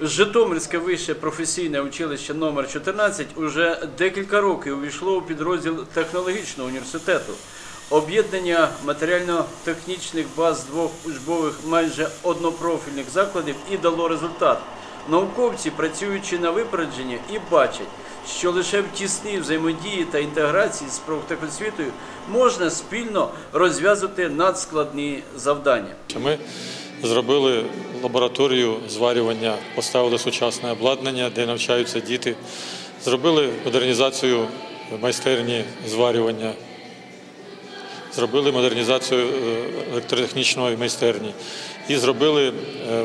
Житомирське вище професійне училище номер 14 уже декілька років увійшло у підрозділ технологічного університету. Об'єднання матеріально-технічних баз двох учбових майже однопрофільних закладів і дало результат. Науковці, працюючи на випередження, і бачать, що лише в тісній взаємодії та інтеграції з профтехосвітою можна спільно розв'язувати надскладні завдання. Ми зробили лабораторію зварювання, поставили сучасне обладнання, де навчаються діти. Зробили модернізацію майстерні зварювання, зробили модернізацію е, електротехнічної майстерні і зробили е,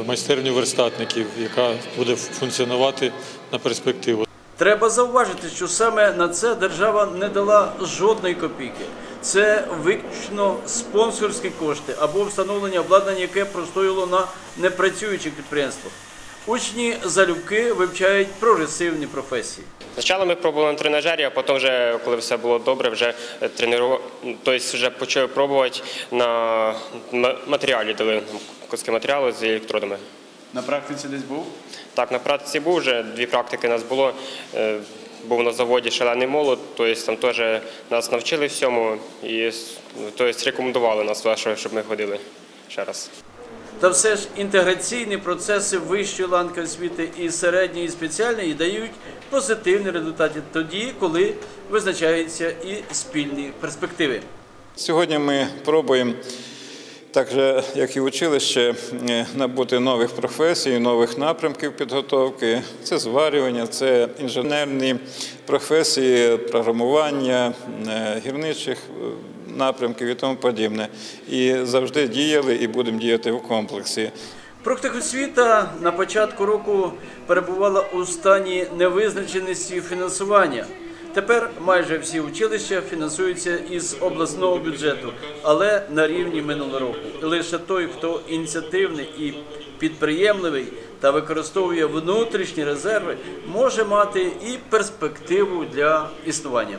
майстерню верстатників, яка буде функціонувати на перспективу. Треба зауважити, що саме на це держава не дала жодної копійки. Це виключно спонсорські кошти або встановлення обладнання, яке простоїло на непрацюючих підприємствах. Учні залюбки вивчають прогресивні професії. Спочатку ми пробували на тренажері, а потім, вже, коли все було добре, вже тренував, тобто вже почали пробувати на матеріалі, дали нам куски матеріалу з електродами. На практиці десь був? Так, на практиці був вже дві практики у нас було. Е, Був на заводі шалений молот, тобто там теж нас навчили всьому і тобто, рекомендували нас, що- щоб ми ходили ще раз. Та все ж інтеграційні процеси вищої ланки освіти і середньої і спеціальної дають позитивні результати тоді, коли визначаються і спільні перспективи. Сьогодні ми пробуємо, так же, як і училище, набути нових професій, нових напрямків підготовки. Це зварювання, це інженерні професії, програмування, е, гірничих е, напрямків і тому подібне. І завжди діяли і будемо діяти в комплексі. Профтехосвіта на початку року перебувала у стані невизначеності фінансування. Тепер майже всі училища фінансуються із обласного бюджету, але на рівні минулого року. Лише той, хто ініціативний і підприємливий та використовує внутрішні резерви, може мати і перспективу для існування.